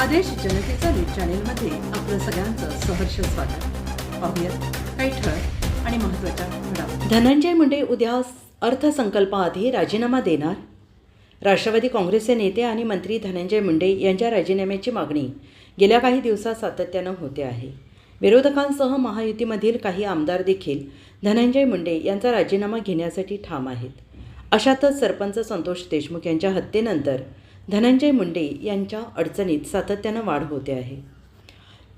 आदेश जनतेचा न्यूज चॅनेलमध्ये आपलं सगळ्यांचं सहर्ष स्वागत. पाहूयात काही ठळक आणि महत्त्वाच्या घडामोडी. धनंजय मुंडे उद्या अर्थसंकल्पाआधी राजीनामा देणार? राष्ट्रवादी काँग्रेसचे नेते आणि मंत्री धनंजय मुंडे यांच्या राजीनाम्याची मागणी गेल्या काही दिवसात सातत्यानं होते आहे. विरोधकांसह महायुतीमधील काही आमदार देखील धनंजय मुंडे यांचा राजीनामा घेण्यासाठी ठाम आहेत. अशातच सरपंच संतोष देशमुख यांच्या हत्येनंतर धनंजय मुंडे यांच्या अडचणीत सातत्यानं वाढ होते आहे.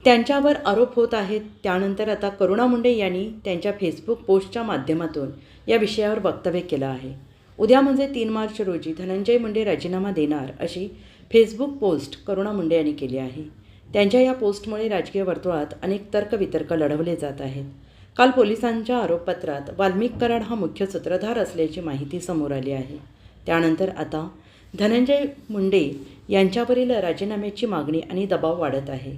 त्यांच्यावर आरोप होत आहेत. त्यानंतर आता करुणा मुंडे यांनी त्यांच्या फेसबुक पोस्टच्या माध्यमातून या विषयावर वक्तव्य केलं आहे. उद्या म्हणजे तीन मार्च रोजी धनंजय मुंडे राजीनामा देणार अशी फेसबुक पोस्ट करुणा मुंडे यांनी केली आहे. त्यांच्या या पोस्टमुळे राजकीय वर्तुळात अनेक तर्कवितर्क लढवले जात आहेत. काल पोलिसांच्या आरोपपत्रात वाल्मिक कराड हा मुख्य सूत्रधार असल्याची माहिती समोर आली आहे. त्यानंतर आता धनंजय मुंडे यांच्यावरील राजीनाम्याची मागणी आणि दबाव वाढत आहे.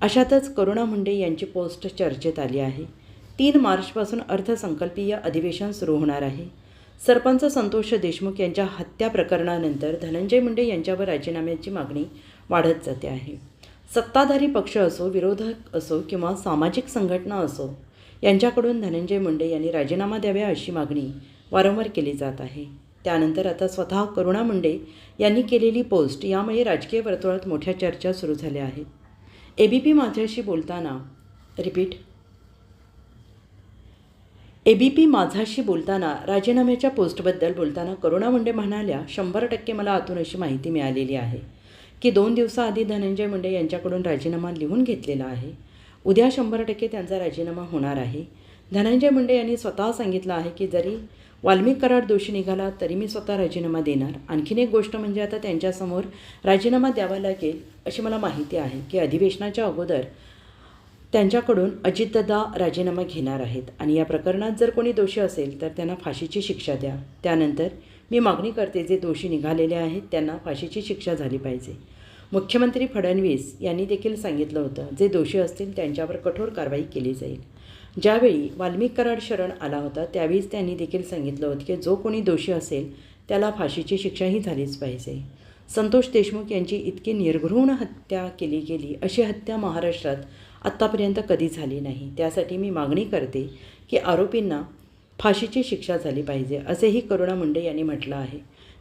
अशातच करुणा मुंडे यांची पोस्ट चर्चेत आली आहे. तीन मार्चपासून अर्थसंकल्पीय अधिवेशन सुरू होणार आहे. सरपंच संतोष देशमुख यांच्या हत्या प्रकरणानंतर धनंजय मुंडे यांच्यावर राजीनाम्याची मागणी वाढत जाते आहे. सत्ताधारी पक्ष असो विरोधक असो किंवा सामाजिक संघटना असो यांच्याकडून धनंजय मुंडे यांनी राजीनामा द्यावा अशी मागणी वारंवार केली जात आहे. त्यानंतर आता स्वतः करुणा मुंडे यांनी केलेली पोस्ट यामुळे राजकीय वर्तुळात मोठ्या चर्चा सुरू झाल्या आहेत. ए बी पी माझ्याशी बोलताना रिपीट ए बी पी माझाशी बोलताना राजीनाम्याच्या पोस्टबद्दल बोलताना करुणा मुंडे म्हणाल्या शंभर टक्के मला आतून अशी माहिती मिळालेली आहे की दोन दिवसाआधी धनंजय मुंडे यांच्याकडून राजीनामा लिहून घेतलेला आहे. उद्या शंभर टक्के त्यांचा राजीनामा होणार आहे. धनंजय मुंडे यांनी स्वतः सांगितलं आहे की जरी वाल्मिक कराड दोषी निघाला तरी मी स्वतः राजीनामा देणार. आणखीन एक गोष्ट म्हणजे आता त्यांच्यासमोर राजीनामा द्यावा लागेल अशी मला माहिती आहे की अधिवेशनाच्या अगोदर त्यांच्याकडून अजितदादा राजीनामा घेणार आहेत. आणि या प्रकरणात जर कोणी दोषी असेल तर त्यांना फाशीची शिक्षा द्या. त्यानंतर मी मागणी करते जे दोषी निघालेले आहेत त्यांना फाशीची शिक्षा झाली पाहिजे. मुख्यमंत्री फडणवीस यांनी देखील सांगितलं होतं जे दोषी असतील त्यांच्यावर कठोर कारवाई केली जाईल. ज्यावेळी वाल्मिक कराड शरण आला होता त्यावेळीच त्यांनी देखील सांगितलं होतं की जो कोणी दोषी असेल त्याला फाशीची शिक्षाही झालीच पाहिजे. संतोष देशमुख यांची इतकी निर्घृण हत्या केली गेली अशी हत्या महाराष्ट्रात आत्तापर्यंत कधी झाली नाही. त्यासाठी मी मागणी करते की आरोपींना फाशीची शिक्षा झाली पाहिजे असेही करुणा मुंडे यांनी म्हटलं आहे.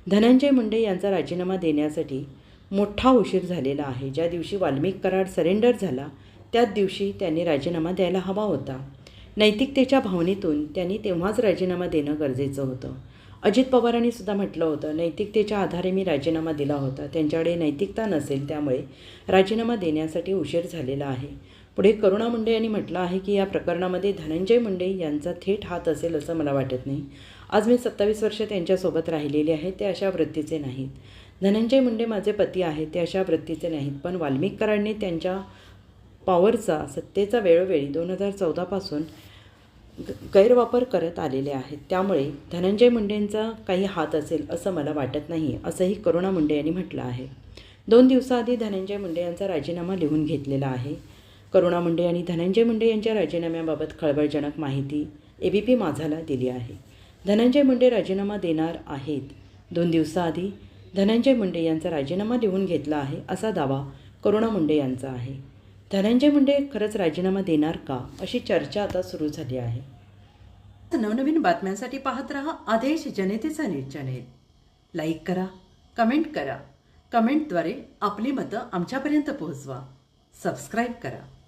धनंजय मुंडे यांचा राजीनामा देण्यासाठी मोठा उशीर झालेला आहे. ज्या दिवशी वाल्मिक कराड सरेंडर झाला त्याच दिवशी त्यांनी राजीनामा द्यायला हवा होता. नैतिकतेच्या भावनेतून त्यांनी तेव्हाच राजीनामा देणं गरजेचं होतं. अजित पवारांनी सुद्धा म्हटलं होतं नैतिकतेच्या आधारे मी राजीनामा दिला होता. त्यांच्याकडे नैतिकता नसेल त्यामुळे राजीनामा देण्यासाठी उशीर झालेला आहे. पुढे करुणा मुंडे यांनी म्हटलं आहे की या प्रकरणामध्ये धनंजय मुंडे यांचा थेट हात असेल असं मला वाटत नाही. आज मी सत्तावीस वर्ष त्यांच्यासोबत राहिलेले आहे ते अशा वृत्तीचे नाहीत. धनंजय मुंडे माझे पती आहेत ते अशा वृत्तीचे नाहीत. पण वाल्मिक कराडने त्यांच्या पॉवरचा सत्तेचा वेळोवेळी दोन हजार चौदापासून ग गैरवापर करत आलेले आहेत. त्यामुळे धनंजय मुंडेंचा काही हात असेल असं मला वाटत नाही असंही करुणा मुंडे यांनी म्हटलं आहे. दोन दिवसाआधी धनंजय मुंडे यांचा राजीनामा लिहून घेतलेला आहे. करुणा मुंडे यांनी धनंजय मुंडे यांच्या राजीनाम्याबाबत खळबळजनक माहिती ए बी पी माझाला दिली आहे. धनंजय मुंडे राजीनामा देणार आहेत. दोन दिवसाआधी धनंजय मुंडे यांचा राजीनामा लिहून घेतला आहे असा दावा करुणा मुंडे यांचा आहे. धनंजय मुंडे खरंच राजीनामा देणार का? अशी चर्चा आता सुरू झाली आहे. नवनवीन बातम्यांसाठी पाहत रहा आदेश जनतेचा न्यूज चॅनेल. लाईक करा कमेंट करा. कमेंटद्वारे आपली मतं आमच्यापर्यंत पोहोचवा. सबस्क्राईब करा.